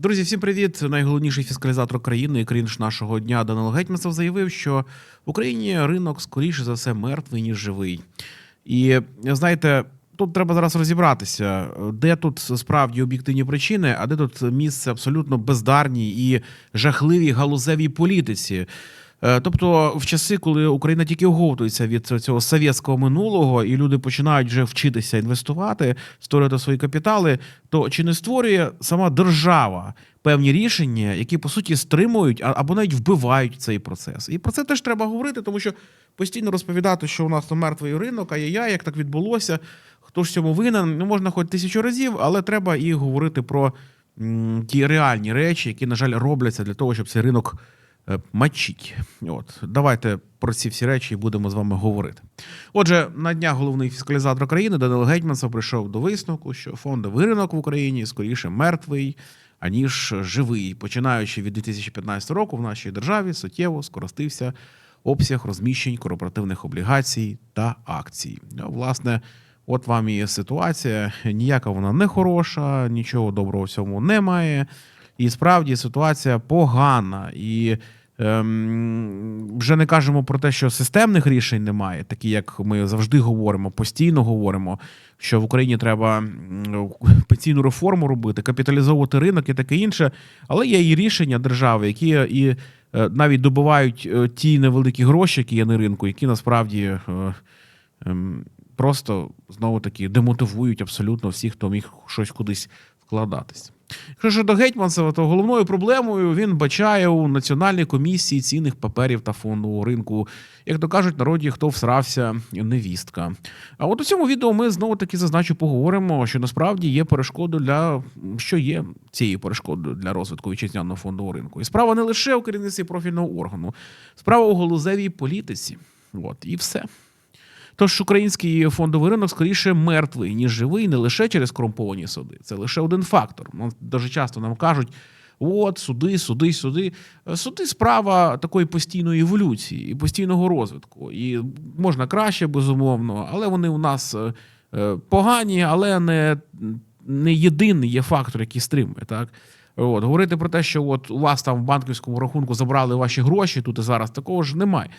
Друзі, всім привіт! Найголовніший фіскалізатор країни і крінж нашого дня Данило Гетьманцев заявив, що в Україні ринок скоріше за все мертвий ніж живий. І знаєте, тут треба зараз розібратися, де тут справді об'єктивні причини, а де тут місце абсолютно бездарній і жахливій галузевій політиці. Е, Тобто, в часи, коли Україна тільки оговтується від цього совєтського минулого, і люди починають вже вчитися інвестувати, створювати свої капітали, то чи не створює сама держава певні рішення, які по суті стримують або навіть вбивають цей процес? І про це теж треба говорити, тому що постійно розповідати, що у нас там мертвий ринок, а я як так відбулося, хто ж цьому винен, ну можна хоч тисячу разів, але треба і говорити про ті реальні речі, які, на жаль, робляться для того, щоб цей ринок е, мачить. От давайте про ці всі речі будемо з вами говорити. Отже, на днях головний фіскалізатор країни Данило Гетьманцев прийшов до висновку, що фондовий ринок в Україні скоріше мертвий. Аніж живий, починаючи від 2015 року в нашій державі суттєво скоростився обсяг розміщень корпоративних облігацій та акцій. Власне, от вам і ситуація. Ніяка вона не хороша, нічого доброго в цьому немає. І справді ситуація погана. І ем, вже не кажемо про те, що системних рішень немає, такі як ми завжди говоримо, постійно говоримо, що в Україні треба пенсійну реформу робити, капіталізовувати ринок і таке інше. Але є і рішення держави, які і е, навіть добувають е, ті невеликі гроші, які є на ринку, які насправді. е, ем, Просто знову таки демотивують абсолютно всіх, хто міг щось кудись вкладатись. Якщо щодо Гетьманцева, то головною проблемою він бачає у Національній комісії цінних паперів та фондового ринку, як то кажуть, народі, хто всрався, невістка. А от у цьому відео ми знову таки зазначу, поговоримо, що насправді є перешкодою для що є цією перешкодою для розвитку вітчизняного фондового ринку. І справа не лише у керівництві профільного органу, справа у галузевій політиці. От і все. Тож український фондовий ринок скоріше мертвий, ніж живий, не лише через корумповані суди. Це лише один фактор. Ну, дуже часто нам кажуть: от, суди, суди, суди. Суди справа такої постійної еволюції і постійного розвитку. І можна краще, безумовно, але вони у нас е, е, погані, але не, не єдиний є фактор, який стримує. Так? От, говорити про те, що от у вас там в банківському рахунку забрали ваші гроші, тут і зараз такого ж немає.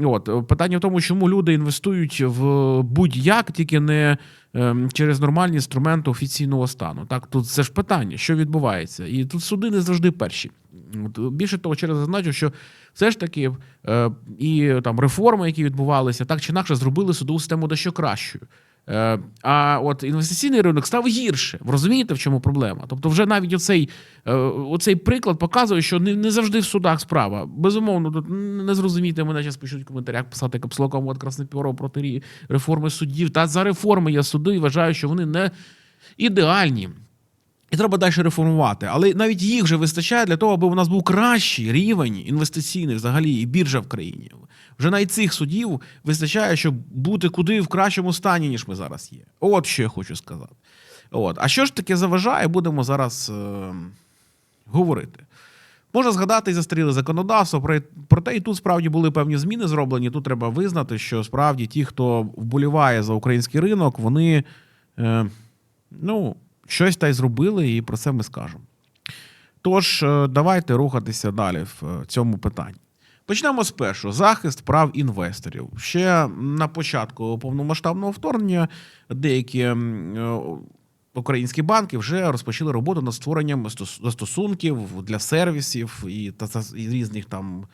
От питання в тому, чому люди інвестують в будь-як, тільки не ем, через нормальні інструменти офіційного стану. Так, тут це ж питання, що відбувається, і тут суди не завжди перші. Більше того, через зазначу, що все ж таки е, і там реформи, які відбувалися, так чи інакше зробили судову систему дещо кращою. Е, А от інвестиційний ринок став гірше. Ви розумієте, в чому проблема? Тобто, вже навіть оцей, е, оцей приклад показує, що не, не завжди в судах справа. Безумовно, тут не зрозумійте мене зараз пишуть в коментарях писати капслоком от красне піро проти реформи суддів. Та за реформи я суди і вважаю, що вони не ідеальні. І треба далі реформувати. Але навіть їх вже вистачає для того, аби у нас був кращий рівень інвестиційний взагалі і біржа в країні. Вже навіть цих судів вистачає, щоб бути куди в кращому стані, ніж ми зараз є. От що я хочу сказати. От. А що ж таке заважає, будемо зараз е- говорити. Можна згадати і застаріле законодавство, проте і тут справді були певні зміни зроблені. Тут треба визнати, що справді ті, хто вболіває за український ринок, вони е, ну, щось та й зробили, і про це ми скажемо. Тож, е, давайте рухатися далі в е, цьому питанні. Почнемо з першого захист прав інвесторів. Ще на початку повномасштабного вторгнення деякі е, українські банки вже розпочали роботу над створенням застосунків для сервісів і, та, різних там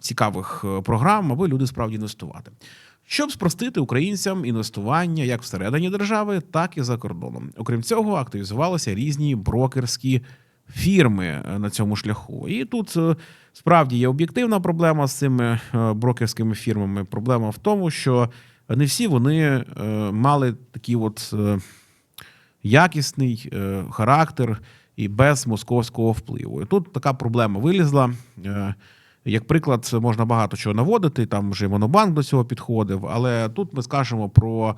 цікавих програм, аби люди справді інвестувати. Щоб спростити українцям інвестування як всередині держави, так і за кордоном. Окрім цього, активізувалися різні брокерські фірми е, на цьому шляху. І тут е, справді є об'єктивна проблема з цими е, брокерськими фірмами. Проблема в тому, що не всі вони мали такі от. якісний характер і без московського впливу. І тут така проблема вилізла. Як приклад, можна багато чого наводити. Там вже Монобанк до цього підходив, але тут ми скажемо про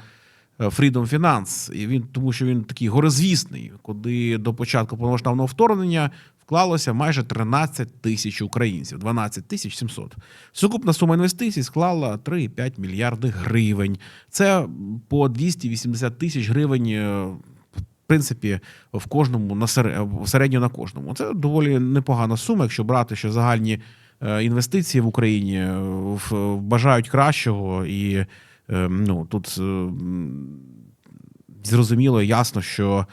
е, Freedom Finance, і він тому, що він такий горизвісний, куди до початку повномасштабного вторгнення вклалося майже 13 тисяч українців, 12 тисяч 700. Сукупна сума інвестицій склала 3,5 мільярди гривень. Це по 280 тисяч гривень. е, принципі в кожному на сере- середньо на кожному. Це доволі непогана сума, якщо брати, що загальні інвестиції в Україні е, бажають кращого, і е, ну тут е, зрозуміло, ясно, що.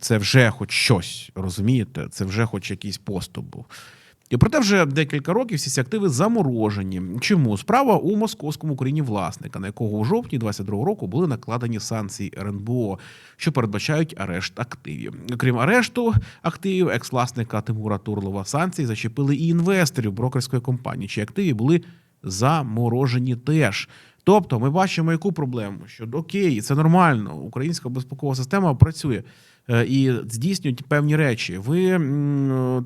це вже хоч щось, розумієте? Це вже хоч якийсь поступ був. І проте вже декілька років всі ці активи заморожені. Чому? Справа у московському Україні власника, на якого у жовтні 22 року були накладені санкції РНБО, що передбачають арешт активів. Крім арешту активів, екс-власника Тимура Турлова санкції зачепили і інвесторів брокерської компанії, чиї активи були заморожені теж. Тобто, ми бачимо яку проблему, що окей, це нормально, українська безпекова система працює і здійснюють певні речі. Ви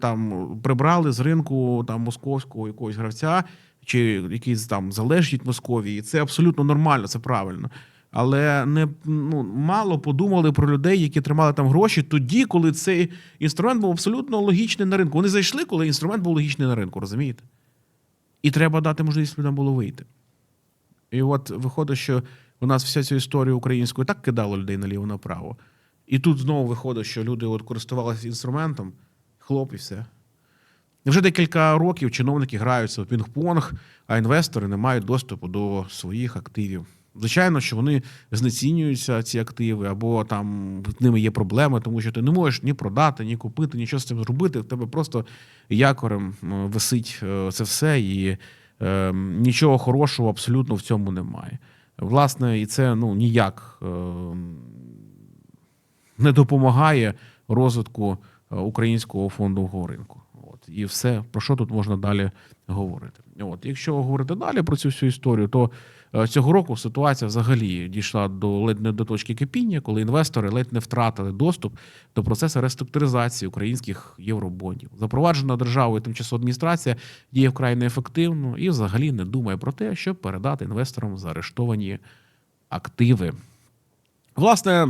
там прибрали з ринку там московського якогось гравця, чи якийсь там залежить Московії. Це абсолютно нормально, це правильно. Але не ну мало подумали про людей, які тримали там гроші тоді, коли цей інструмент був абсолютно логічний на ринку. Вони зайшли, коли інструмент був логічний на ринку, розумієте? І треба дати можливість людям було вийти. І от виходить, що у нас вся ця історія українською так кидала людей наліво направо. І тут знову виходить, що люди от користувалися інструментом, хлоп і все. Вже декілька років чиновники граються в пінг-понг, а інвестори не мають доступу до своїх активів. Звичайно, що вони знецінюються, ці активи, або там з ними є проблеми, тому що ти не можеш ні продати, ні купити, нічого з цим зробити. В тебе просто якорем висить е, це все, і е, нічого хорошого абсолютно в цьому немає. Власне, і це ну ніяк е, не допомагає розвитку е, українського фондового ринку. От і все про що тут можна далі говорити. От, якщо говорити далі про цю всю історію, то е, цього року ситуація взагалі дійшла до ледь не до точки кипіння, коли інвестори ледь не втратили доступ до процесу реструктуризації українських євробондів. Запроваджена державою тимчасова адміністрація діє вкрай неефективно і взагалі не думає про те, щоб передати інвесторам заарештовані активи. Власне,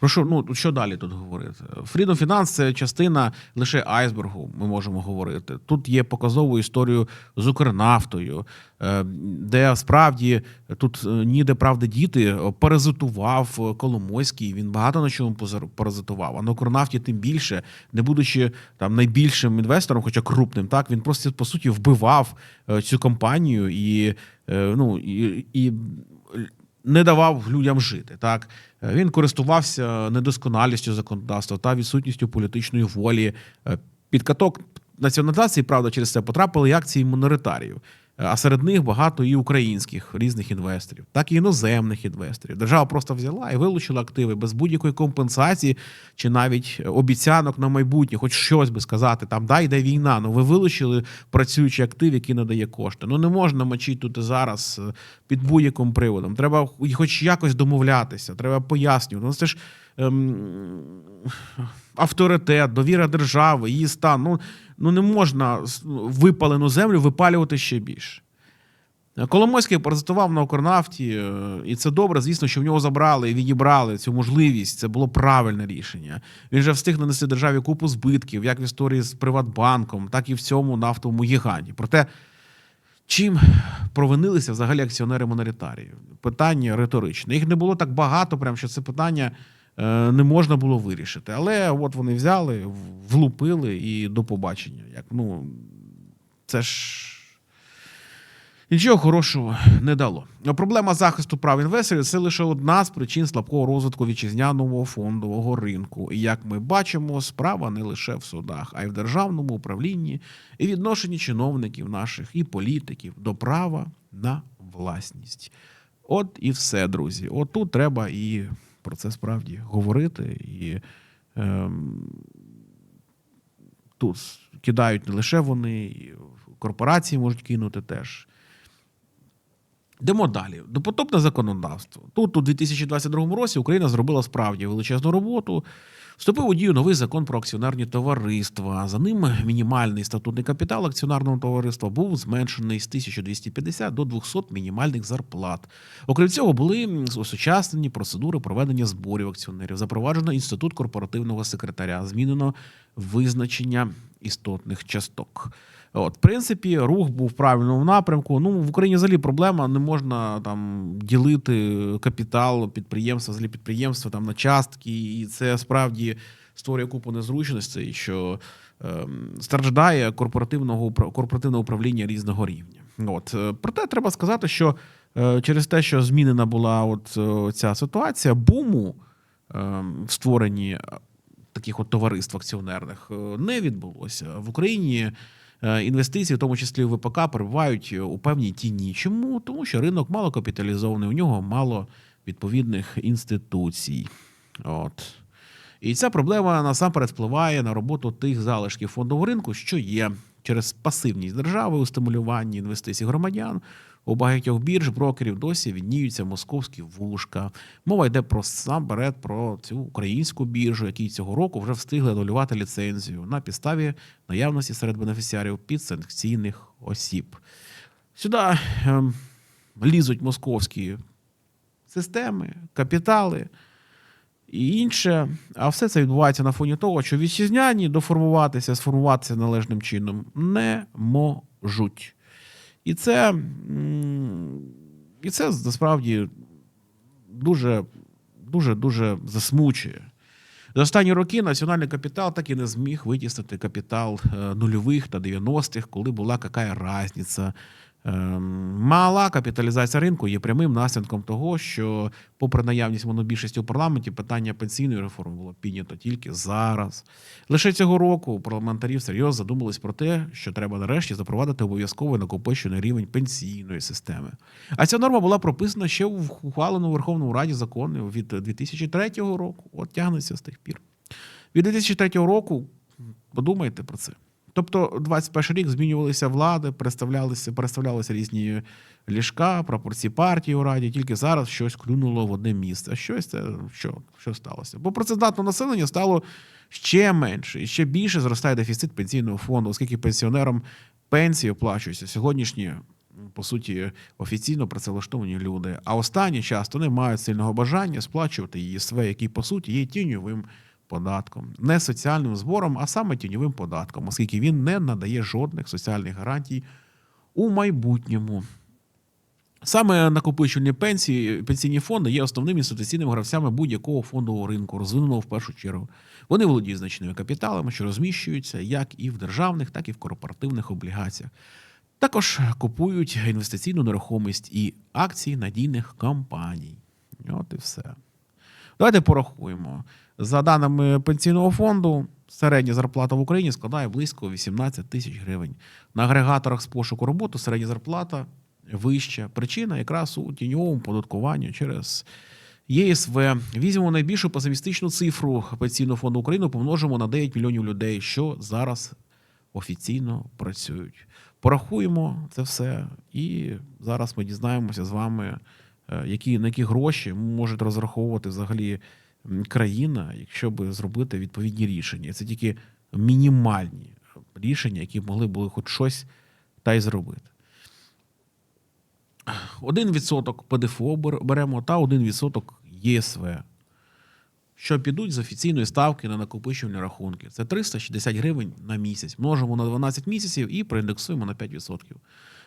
про що, ну, що далі тут говорити? Freedom Finance – це частина лише айсбергу, ми можемо говорити. Тут є показову історію з Укрнафтою, е, де справді тут е, ніде правда діти паразитував е, Коломойський. Він багато на чому паразитував. А на Укрнафті тим більше, не будучи там найбільшим інвестором, хоча крупним, так він просто по суті вбивав цю компанію і, ну, і, і не давав людям жити. Так Е, він користувався недосконалістю законодавства та відсутністю політичної волі. Підкаток Під каток націоналізації, правда, через це потрапили і акції міноритаріїв. А серед них багато і українських різних інвесторів, так і іноземних інвесторів. Держава просто взяла і вилучила активи без будь-якої компенсації чи навіть обіцянок на майбутнє, хоч щось би сказати, там да йде війна. Ну ви вилучили працюючий актив, який надає кошти. Ну не можна мочити тут зараз е, під будь-яким приводом. Треба хоч якось домовлятися, треба пояснювати. Ну це ж ем, авторитет, довіра держави, її стан. Ну, ну не можна випалену землю випалювати ще більше. Коломойський паразитував на Укрнафті, е, і це добре. Звісно, що в нього забрали і відібрали цю можливість. Це було правильне рішення. Він же встиг нанести державі купу збитків, як в історії з Приватбанком, так і в цьому нафтовому гіганті. Проте, чим провинилися взагалі акціонери монетарії? Питання риторичне. Їх не було так багато, прям що це питання не можна було вирішити. Але от вони взяли, влупили і до побачення. Як ну, це ж. Нічого хорошого не дало. Проблема захисту прав інвесторів це лише одна з причин слабкого розвитку вітчизняного фондового ринку. І як ми бачимо, справа не лише в судах, а й в державному управлінні і відношенні чиновників наших і політиків до права на власність. От і все, друзі. От тут треба і про це справді говорити. І ем, тут кидають не лише вони, і корпорації можуть кинути теж. Йдемо далі. Допотопне законодавство. Тут у 2022 році Україна зробила справді величезну роботу. Вступив у дію новий закон про акціонерні товариства. За ним мінімальний статутний капітал акціонерного товариства був зменшений з 1250 до 200 мінімальних зарплат. Окрім цього, були осучаснені процедури проведення зборів акціонерів. Запроваджено інститут корпоративного секретаря. Змінено визначення істотних часток. От, в принципі, рух був в правильному напрямку. Ну, в Україні взагалі проблема не можна там ділити капітал підприємства, взагалі підприємства там на частки, і це справді створює купу незручностей, що ем, страждає корпоративного корпоративне управління різного рівня. От е, проте треба сказати, що е, через те, що змінена була от е, ця ситуація, буму ем, в створенні е, таких от товариств акціонерних е, не відбулося в Україні. Е, Інвестиції, в тому числі в ВПК, перебувають у певній тіні. Чому? Тому що ринок мало капіталізований, у нього мало відповідних інституцій. От. І ця проблема насамперед впливає на роботу тих залишків фондового ринку, що є через пасивність держави у стимулюванні інвестицій громадян. У багатьох бірж брокерів досі відніються московські вушка. Мова йде про насамперед про цю українську біржу, які цього року вже встигли анулювати ліцензію на підставі наявності серед бенефіціарів підсанкційних осіб. Сюди ем, лізуть московські системи, капітали і інше. А все це відбувається на фоні того, що вітчизняні доформуватися, сформуватися належним чином не можуть. І це, і це насправді дуже, дуже, дуже засмучує. За останні роки національний капітал так і не зміг витіснити капітал е, нульових та 90-х, коли була яка різниця. Ем, Мала капіталізація ринку є прямим наслідком того, що, попри наявність монобільшості у парламенті, питання пенсійної реформи було піднято тільки зараз. Лише цього року парламентарі серйозно задумались про те, що треба нарешті запровадити обов'язковий накопичений рівень пенсійної системи. А ця норма була прописана ще в ухваленому Верховному Раді закону від 2003 року. От тягнеться з тих пір. Від 2003 року подумайте про це. Тобто, 21 рік змінювалися влади, переставлялися, переставлялися різні ліжка, пропорції партії у раді. Тільки зараз щось клюнуло в одне місце. А щось це що, що сталося? Бо працездатне населення стало ще менше і ще більше зростає дефіцит пенсійного фонду, оскільки пенсіонерам пенсії оплачуються сьогоднішні. По суті, офіційно працевлаштовані люди, а останні часто не мають сильного бажання сплачувати ЄСВ, який по суті є тіньовим податком, не соціальним збором, а саме тіньовим податком, оскільки він не надає жодних соціальних гарантій у майбутньому. Саме накопичувальні пенсії, пенсійні фонди є основними інституційними гравцями будь-якого фондового ринку, розвиненого в першу чергу. Вони володіють значними капіталами, що розміщуються як і в державних, так і в корпоративних облігаціях. Також купують інвестиційну нерухомість і акції надійних компаній. От і все. Давайте порахуємо. За даними пенсійного фонду, середня зарплата в Україні складає близько 18 тисяч гривень. На агрегаторах з пошуку роботи середня зарплата вища. Причина якраз у тіньовому податкуванні через ЄСВ. Візьмемо найбільшу песимістичну цифру пенсійного фонду України, помножимо на 9 мільйонів людей, що зараз офіційно працюють. Порахуємо це все, і зараз ми дізнаємося з вами, які, на які гроші може розраховувати взагалі країна, якщо би зробити відповідні рішення. Це тільки мінімальні рішення, які могли б хоч щось та й зробити. 1% ПДФО беремо та 1% ЄСВ, що підуть з офіційної ставки на накопичувальні рахунки. Це 360 гривень на місяць. Множимо на 12 місяців і проіндексуємо на 5%.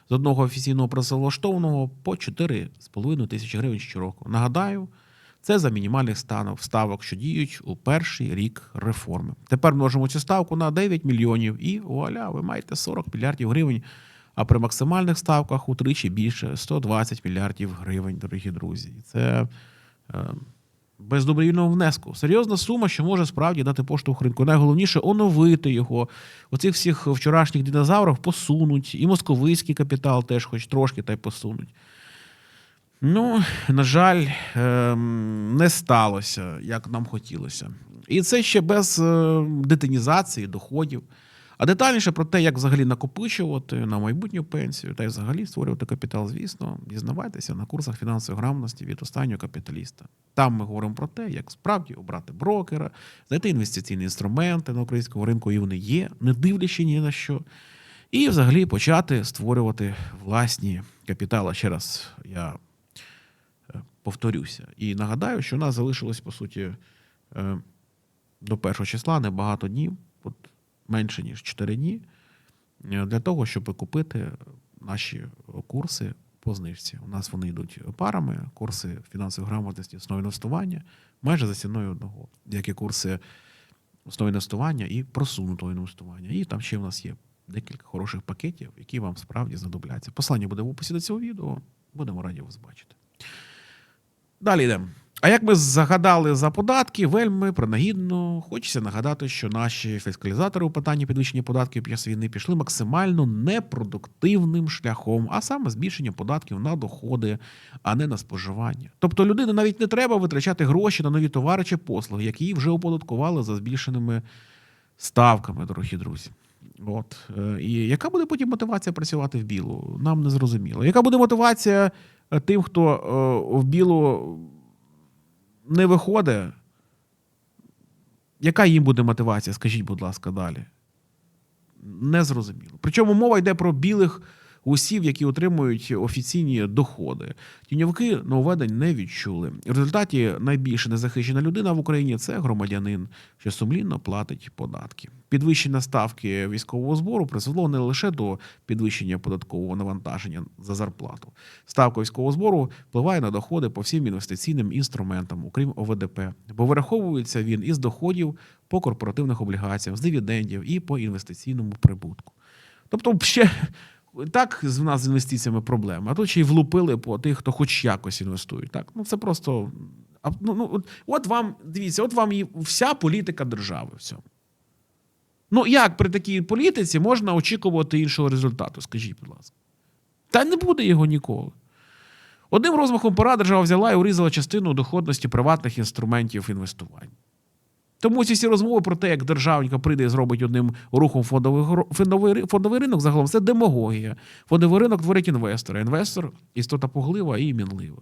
З одного офіційного працевлаштованого по 4,5 тисячі гривень щороку. Нагадаю, це за мінімальних станов ставок, що діють у перший рік реформи. Тепер множимо цю ставку на 9 мільйонів і вуаля, ви маєте 40 мільярдів гривень. А при максимальних ставках утричі більше 120 мільярдів гривень, дорогі друзі. Це е, без добровільного внеску. Серйозна сума, що може справді дати поштовх ринку. Найголовніше оновити його. Оцих всіх вчорашніх динозаврів посунуть, і московицький капітал теж, хоч трошки, та й посунуть. Ну, на жаль, ем, не сталося, як нам хотілося. І це ще без е, детинізації доходів. А детальніше про те, як взагалі накопичувати на майбутню пенсію та й взагалі створювати капітал, звісно, дізнавайтеся на курсах фінансової грамотності від останнього капіталіста. Там ми говоримо про те, як справді обрати брокера, знайти інвестиційні інструменти на українському ринку, і вони є, не дивлячи ні на що. І взагалі почати створювати власні капітали. Ще раз я е, повторюся. І нагадаю, що у нас залишилось, по суті, е, до першого числа небагато днів, от менше ніж 4 дні. е, для того, щоб купити наші курси по знижці. У нас вони йдуть парами, курси фінансової грамотності, основи інвестування, майже за ціною одного, як і курси основи інвестування і просунутого інвестування. І там ще в нас є декілька хороших пакетів, які вам справді знадобляться. Послання буде в описі до цього відео. Будемо раді вас бачити. Далі йдемо. А як ми загадали за податки, вельми принагідно хочеться нагадати, що наші фіскалізатори у питанні підвищення податків під час війни пішли максимально непродуктивним шляхом, а саме збільшення податків на доходи, а не на споживання. Тобто людини навіть не треба витрачати гроші на нові товари чи послуги, які її вже оподаткували за збільшеними ставками, дорогі друзі. От Е, і яка буде потім мотивація працювати в білу? Нам не зрозуміло. Яка буде мотивація е, тим, хто е, в білу не виходить? Яка їм буде мотивація? Скажіть, будь ласка, далі. Незрозуміло. Причому мова йде про білих усів, які отримують офіційні доходи. Тіньовики нововведень не відчули. В результаті найбільше незахищена людина в Україні це громадянин, що сумлінно платить податки. Підвищення ставки військового збору призвело не лише до підвищення податкового навантаження за зарплату. Ставка військового збору впливає на доходи по всім інвестиційним інструментам, окрім ОВДП, бо вираховується він із доходів по корпоративних облігаціях, з дивідендів і по інвестиційному прибутку. Тобто, ще так з нас з інвестиціями проблема, а тут ще й влупили по тих, хто хоч якось інвестують. Так, ну це просто. Ну, ну, от, от вам, дивіться, от вам і вся політика держави в цьому. Ну, як при такій політиці можна очікувати іншого результату, скажіть, будь ласка. Та не буде його ніколи. Одним розмахом пора держава взяла і урізала частину доходності приватних інструментів інвестування. Тому ці всі розмови про те, як державника прийде і зробить одним рухом фондовий, фондовий, фондовий ринок, загалом це демагогія. Фондовий ринок творить інвестора. Інвестор істота поглива і мінлива.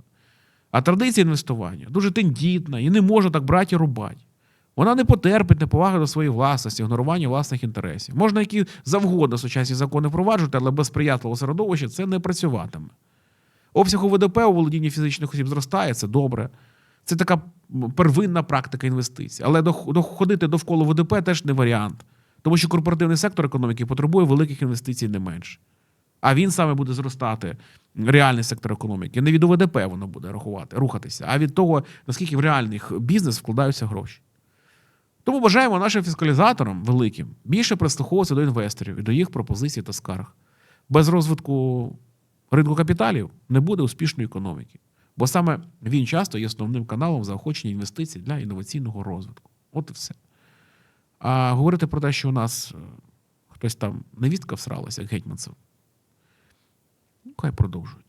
А традиція інвестування дуже тендітна і не може так брати і рубати. Вона не потерпить неповаги до своєї власності, ігнорування власних інтересів. Можна які завгодно сучасні закони впроваджувати, але без сприятливого середовища це не працюватиме. Обсяг ОВДП у володінні фізичних осіб зростає, це добре. Це така первинна практика інвестицій. Але доходити довкола ВДП теж не варіант. Тому що корпоративний сектор економіки потребує великих інвестицій не менше. А він саме буде зростати, реальний сектор економіки. Не від ОВДП воно буде рахувати, рухатися, а від того, наскільки в реальний бізнес вкладаються гроші. Тому бажаємо нашим фіскалізаторам великим більше прислуховуватися до інвесторів і до їх пропозицій та скарг. Без розвитку ринку капіталів не буде успішної економіки. Бо саме він часто є основним каналом заохочення інвестицій для інноваційного розвитку. От і все. А говорити про те, що у нас е, хтось там невістка всралася, як гетьманцев, ну, хай продовжують.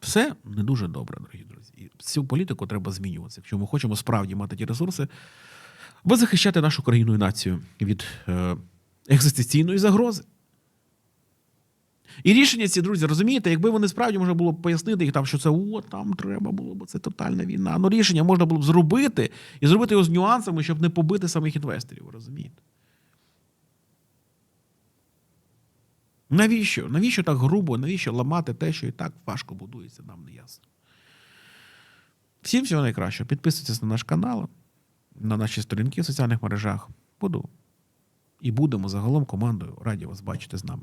Все не дуже добре, дорогі друзі. І цю політику треба змінюватися. Якщо ми хочемо справді мати ті ресурси, аби захищати нашу країну і націю від е, екзистенційної загрози. І рішення ці, друзі, розумієте, якби вони справді можна було б пояснити їх там, що це о, там треба було б це тотальна війна. Ну рішення можна було б зробити і зробити його з нюансами, щоб не побити самих інвесторів. Розумієте? Навіщо? Навіщо так грубо? Навіщо ламати те, що і так важко будується, нам не ясно. Всім всього найкращого. Підписуйтесь на наш канал, на наші сторінки в соціальних мережах. Буду. І будемо загалом командою раді вас бачити з нами.